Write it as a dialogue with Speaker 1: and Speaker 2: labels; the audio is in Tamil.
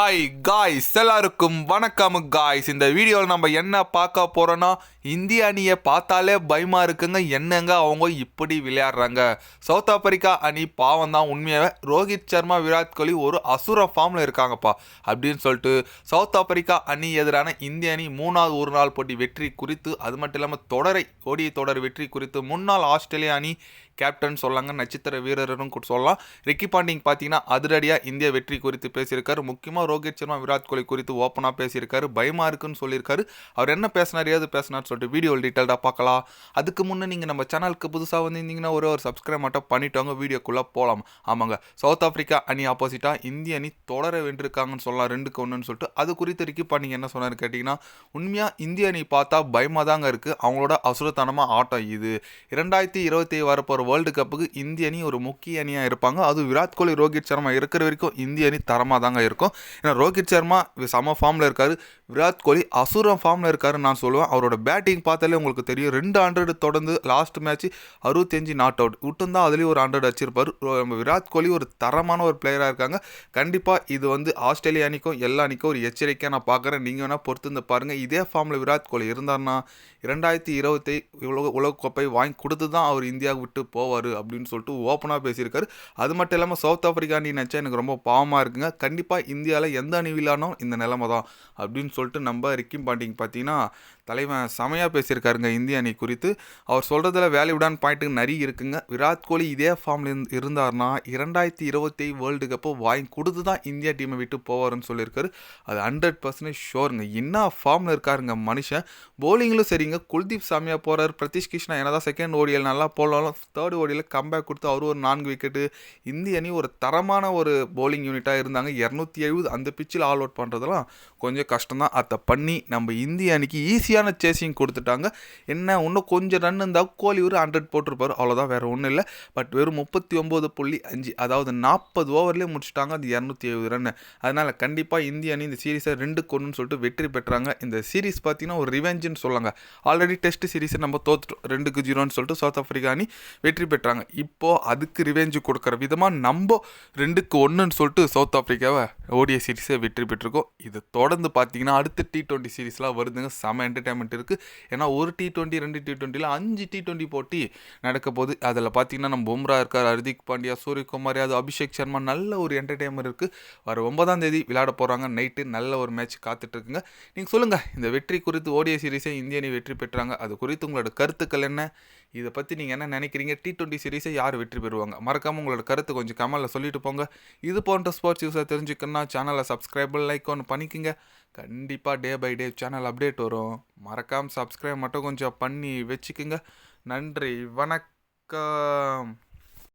Speaker 1: ஹாய் காய்ஸ் எல்லாருக்கும் வணக்கம் காய்ஸ் இந்த வீடியோவில் நம்ம என்ன பார்க்க போகிறோன்னா இந்திய அணியை பார்த்தாலே பயமாக இருக்குங்க. என்னங்க அவங்க இப்படி விளையாடுறாங்க? சவுத் ஆப்பிரிக்கா அணி பாவம் தான் உண்மையாகவே ரோஹித் சர்மா விராட் கோலி ஒரு அசுர ஃபார்மில் இருக்காங்கப்பா. அப்படின்னு சொல்லிட்டு சவுத் ஆப்பிரிக்கா அணி எதிரான இந்திய அணி மூணாவது ஒரு நாள் போட்டி வெற்றி குறித்து அது மட்டும் இல்லாமல் தொடரை ஓடிய தொடர் வெற்றி குறித்து முன்னாள் ஆஸ்திரேலியா அணி கேப்டன் சொல்லாங்க நட்சத்திர வீரரும் கூட சொல்லலாம். ரிக்கி பாண்டிங் பார்த்தீங்கன்னா அதிரடியாக இந்திய வெற்றி குறித்து பேசியிருக்காரு. முக்கியமாக ரோஹித் சர்மா விராட் கோலி குறித்து ஓப்பனாக பேசியிருக்காரு. பயமாக இருக்குன்னு சொல்லியிருக்காரு. அவர் என்ன பேசினார் ஏது பேசினார் சொல்லிட்டு வீடியோ டீட்டெயில்டாக பார்க்கலாம். அதுக்கு முன்னே நீங்கள் நம்ம சேனலுக்கு புதுசாக வந்திருந்தீங்கன்னா ஒரு ஒரு சப்ஸ்கிரைப் மட்டும் பண்ணிட்டவங்க வீடியோக்குள்ளே போகலாம் ஆமாங்க. சவுத் ஆஃப்ரிக்கா அணி ஆப்போசிட்டாக இந்திய அணி தொடர வென்றிருக்காங்கன்னு சொல்லலாம். ரெண்டுக்கு ஒன்றுன்னு சொல்லிட்டு. அது குறித்து ரிக்கி பாண்டிங் என்ன சொன்னார் கேட்டிங்கன்னா உண்மையாக இந்திய அணி பார்த்தா பயமாக தாங்க இருக்குது அவங்களோட அசுரத்தனமாக ஆட்டம் இது. இரண்டாயிரத்தி இருபத்தி வரப்போகிற வேர்ல்டு கப்புக்கு இந்திய அணி ஒரு முக்கிய அணியாக இருப்பாங்க. அது விராட் கோலி ரோஹித் சர்மா இருக்கிற வரைக்கும் இந்திய அணி தரமாக தாங்க இருக்கும். ஏன்னா ரோஹித் சர்மா சம ஃபார்மில் இருக்கார். விராட் கோலி அசுரம் ஃபார்மில் இருக்காருன்னு நான் சொல்லுவேன். அவரோட பேட்டிங் பார்த்தாலே உங்களுக்கு தெரியும். ரெண்டு ஹண்ட்ரட் தொடர்ந்து லாஸ்ட் மேட்ச் அறுபத்தஞ்சு நாட் அவுட் விட்டும் தான் அதுலேயும் ஒரு ஹண்ட்ரட் வச்சிருப்பார் நம்ம விராட் கோலி ஒரு தரமான ஒரு பிளேயராக இருக்காங்க. கண்டிப்பாக இது வந்து ஆஸ்திரேலியா அணிக்கும் எல்லா அணிக்கும் ஒரு எச்சரிக்கையாக நான் பார்க்குறேன். நீங்கள் வேணால் பொறுத்து இந்த பாருங்கள் இதே ஃபார்மில் விராட் கோலி இருந்தார்னா இரண்டாயிரத்தி இருபத்தி உலக உலகக்கோப்பை வாங்கி கொடுத்து தான் அவர் இந்தியாவுக்கு விட்டு போவார் அப்படின்னு சொல்லிட்டு ஓப்பனாக பேசியிருக்காரு. அது மட்டும் இல்லாமல் சவுத் ஆஃப்ரிக்கா அணி நினச்சா எனக்கு ரொம்ப பாவமாக இருக்குங்க. கண்டிப்பாக இந்தியாவில் எந்த அணி விழானோ இந்த நிலமை தான் அப்படின்னு சொல்லிட்டு நம்ம ரிக்கிம் பாண்டிங் பார்த்தீங்கன்னா தலைவன் செமையாக பேசியிருக்காருங்க இந்திய அணி குறித்து. அவர் சொல்கிறதுல வேல்யூடான பாயிண்ட்டுங்க நிறைய இருக்குங்க. விராட் கோலி இதே ஃபார்மில் இருந்து இருந்தார்னா இரண்டாயிரத்தி இருபத்தி வேர்ல்டு கப்பை வாங்கி கொடுத்து தான் இந்தியா டீமை விட்டு போவார்னு சொல்லியிருக்காரு. அது ஹண்ட்ரட் பர்சன்டேஜ் ஷோருங்க என்ன ஃபார்மில் இருக்காருங்க மனுஷன். போலிங்கிலும் சரிங்க. குல்தீப் சாமியா போகிறார் பிரதீஷ் கிருஷ்ணா என்னதான் செகண்ட் ஓடியல் நல்லா போனாலும் தேர்ட் ஓடியில் கம்பேக் கொடுத்து அவர் ஒரு நான்கு விக்கெட்டு இந்திய அணி ஒரு தரமான ஒரு போலிங் யூனிட்டாக இருந்தாங்க. இரநூத்தி எழுபது அந்த பிச்சில் ஆல் அவுட் பண்ணுறதெல்லாம் கொஞ்சம் கஷ்டம் தான் அதை பண்ணி நம்ம இந்திய அணிக்கு ஈஸியான சேசிங் கொடுத்துட்டாங்க. என்ன இன்னும் கொஞ்சம் ரன் இருந்தால் கோலி ஒரு ஹண்ட்ரட் போட்டிருப்பார். அவ்வளோதான் வேறு ஒன்றும் இல்லை. பட் வெறும் முப்பத்தி ஒம்பது புள்ளி அஞ்சு அதாவது நாற்பது ஓவர்லேயே முடிச்சிட்டாங்க அது இரநூத்தி எழுபது ரன் அதனால் கண்டிப்பாக இந்திய அணி இந்த சீரீஸை ரெண்டு கொண்டுன்னு சொல்லிட்டு வெற்றி பெற்றாங்க. இந்த சீரீஸ் பார்த்தீங்கன்னா ஒரு ரிவெஞ்சுன்னு சொல்லாங்க. ஆல்ரெடி டெஸ்ட் சீரீஸை நம்ம தோத்துட்டோம். ரெண்டுக்கு ஜீரோன்னு சொல்லிட்டு சவுத் ஆஃப்ரிக்கா அணி வெற்றி பெற்றாங்க. இப்போது அதுக்கு ரிவெஞ்சு கொடுக்குற விதமாக நம்ம ரெண்டுக்கு ஒன்றுன்னு சொல்லிட்டு சவுத் ஆஃப்ரிக்காவை ஓடிய சீரீஸை வெற்றி பெற்றிருக்கோம். இது தொடர்ந்து பார்த்தீங்கன்னா அடுத்த டி டுவெண்ட்டி சீரீஸ்லாம் வருதுங்க. செம என்டர்டைன்மெண்ட் இருக்குது ஏன்னா ஒரு டி டுவெண்ட்டி ரெண்டு டி டுவெண்ட்டியில் அஞ்சு டி டுவெண்ட்டி போட்டி நடக்க போகுது. அதில் பார்த்தீங்கன்னா நம்ம பும்ரா இருக்கார் ஹர்திக் பாண்டியா சூரியகுமார் யாதவ் அபிஷேக் சர்மா நல்ல ஒரு என்டர்டைன்மெண்ட் இருக்குது வர ஒன்பதாம் தேதி விளையாட போகிறாங்க நைட்டு நல்ல ஒரு மேட்ச் காத்துட்ருக்குங்க நீங்கள் சொல்லுங்கள் இந்த வெற்றி குறித்து ஓடிய சீரீஸை இந்திய அணி வெற்றி பெற்றாங்க. அது குறித்து உங்களோட கருத்துக்கள் என்ன? இதை பற்றி நீங்கள் என்ன நினைக்கிறீங்க? டி டுவெண்ட்டி சீரீஸை யார் வெற்றி பெறுவாங்க? மறக்காமல் உங்களோட கருத்து கொஞ்சம் கமலில் சொல்லிட்டு போங்க. இது போன்ற ஸ்போர்ட்ஸ் யூஸை தெரிஞ்சுக்கணும்னா சேனலை சப்ஸ்கிரைப் லைக் ஒன்று பண்ணிக்கோங்க. கண்டிப்பாக day by day channel update வரும். மறக்காமல் சப்ஸ்கிரைப் மட்டும் கொஞ்சம் பண்ணி வச்சுக்கோங்க. நன்றி. வணக்கம்.